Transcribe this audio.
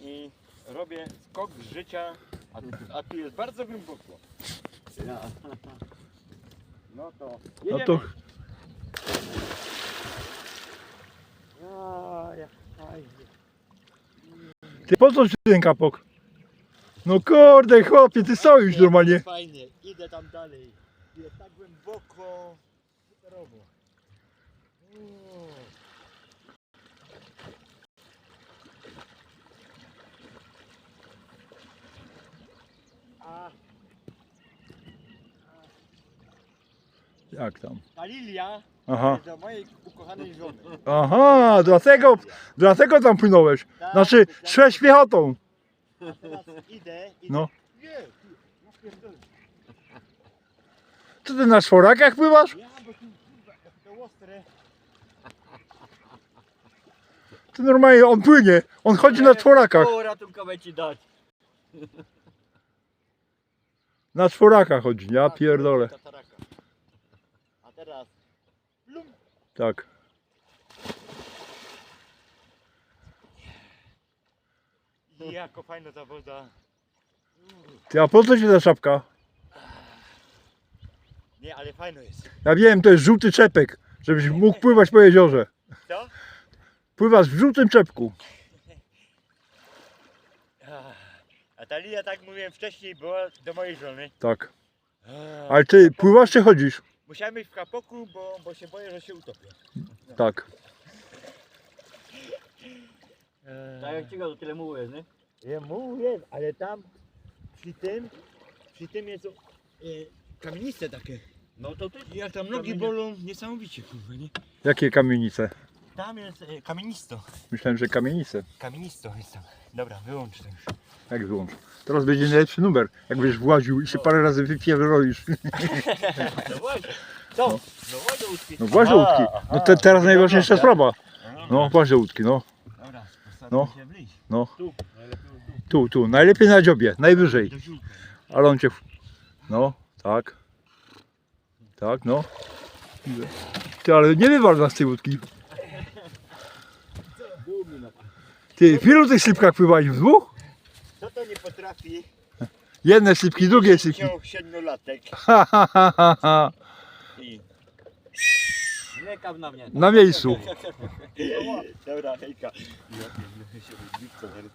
i robię skok z życia, a, a tu jest bardzo głęboko. Ja. No to No jedziemy. to Ja, ja, fajnie. ty po co ci ten kapok? No kurde chłopie, ty stoisz normalnie. Fajnie, idę tam dalej. Jest tak głęboko. Superowo. Jak tam? ta lilia Aha. jest do mojej ukochanej żony. Aha, dlatego, dlatego tam płynąłeś. Tak, Znaczy, tak. szłeś piechotą. A teraz idę i No. nie, ty, pierdolę. Co ty na czworakach pływasz? Ja, bo tu kurwa, jak to ostre. Ty normalnie, on płynie. On chodzi na czworakach. Ratunkowe ci dać. Na czworakach chodzi, ja pierdolę. Tataraka. A teraz. Tak. Jako fajna ta woda. Ty, a po co ci ta czapka? Nie, ale fajno jest. Ja wiem, to jest żółty czepek, żebyś mógł pływać po jeziorze. Co? Pływasz w żółtym czepku. A ta linia, tak mówiłem wcześniej, była do mojej żony. Tak. Ale ty pływasz czy chodzisz? Musiałem być w kapoku, bo, bo się boję, że się utopię. Tak. Tak jak ci go to tyle mówię, nie? Ja mówię, ale tam przy tym, przy tym jest e, kamienice takie. No to ty. I jak tam nogi Kamienie- bolą, niesamowicie kurwa, nie? Jakie kamienice? Tam jest e, kamienisto. Myślałem, że kamienice. Kamienisto jest tam. Dobra, wyłącz to już. Jak wyłącz. Teraz będzie najlepszy numer. Jak będziesz właził i się parę razy wypierdolisz. No właśnie. Co? No wodę łódzki. No właź do łódki. No te, teraz najważniejsza sprawa. No właź do łódki, no. Dobra, postaram No. się wlić. No. Tu, najlepiej tu. Tu, tu. Najlepiej na dziobie. Najwyżej. Do ziółka. Ale on cię... w- No, tak. Tak, no. Ty, ale nie wywal nas z tej łódki. Ty, w ilu tych slipkach pływali? W dwóch? Kto to nie potrafi? Jedne slipki, drugie slipki. Wziął siedmiolatek Ha, ha, ha, ha, ha. i... Na mnie. Na miejscu. Dobra, hejka. Ja pierdolę się co zaraz.